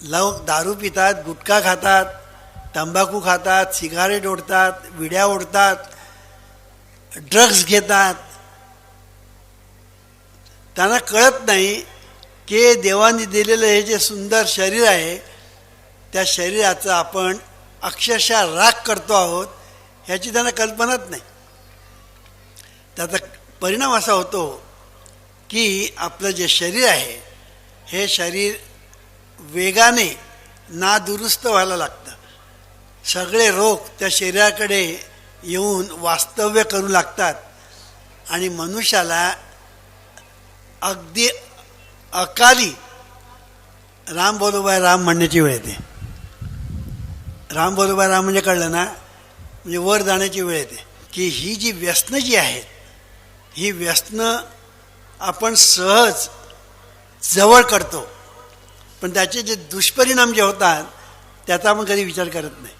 लोक दारू पितात गुटखा खातात तंबाखू खातात सिगारेट ओढतात विड्या ओढतात ड्रग्ज घेतात. त्यांना कळत नाही की देवाने दिलेलं हे जे सुंदर शरीर आहे त्या शरीराचं आपण अक्षरशः राग करतो आहोत ह्याची त्यांना कल्पनाच नाही. त्याचा परिणाम असा होतो की आपलं जे शरीर आहे हे शरीर वेगाने नादुरुस्त व्हायला लागतं. सगळे रोग त्या शरीराकडे येऊन वास्तव्य करू लागतात. आणि मनुष्याला अगदी अकाली राम बोलोबाय राम म्हणण्याची वेळ येते. राम बोलोबाय राम म्हणजे कळलं ना? म्हणजे वर जाण्याची वेळ येते. की ही जी व्यसनं जी आहेत ही व्यसनं आपण सहज जवळ करतो. पण त्याचे जे दुष्परिणाम जे होतात त्याचा आपण कधी विचार करत नाही.